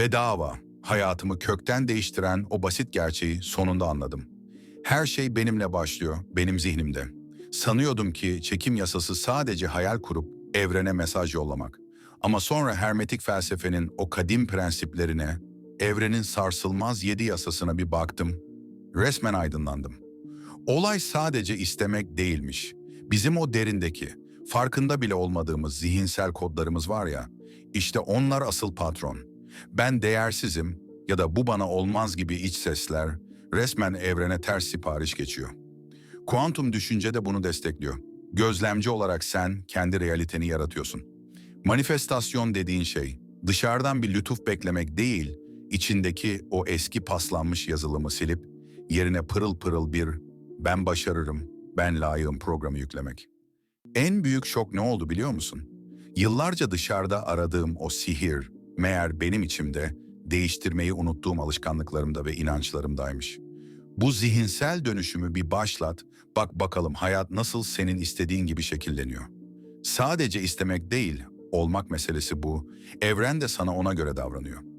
Bedava, hayatımı kökten değiştiren o basit gerçeği sonunda anladım. Her şey benimle başlıyor, benim zihnimde. Sanıyordum ki çekim yasası sadece hayal kurup evrene mesaj yollamak. Ama sonra hermetik felsefenin o kadim prensiplerine, evrenin sarsılmaz yedi yasasına bir baktım. Resmen aydınlandım. Olay sadece istemek değilmiş. Bizim o derindeki, farkında bile olmadığımız zihinsel kodlarımız var ya, işte onlar asıl patron. Ben değersizim ya da bu bana olmaz gibi iç sesler resmen evrene ters sipariş geçiyor. Kuantum düşünce de bunu destekliyor. Gözlemci olarak sen kendi realiteni yaratıyorsun. Manifestasyon dediğin şey dışarıdan bir lütuf beklemek değil, içindeki o eski paslanmış yazılımı silip yerine pırıl pırıl bir ben başarırım, ben layığım programı yüklemek. En büyük şok ne oldu biliyor musun? Yıllarca dışarıda aradığım o sihir meğer benim içimde değiştirmeyi unuttuğum alışkanlıklarımda ve inançlarımdaymış. Bu zihinsel dönüşümü bir başlat, bak bakalım hayat nasıl senin istediğin gibi şekilleniyor. Sadece istemek değil, olmak meselesi bu. Evren de sana ona göre davranıyor.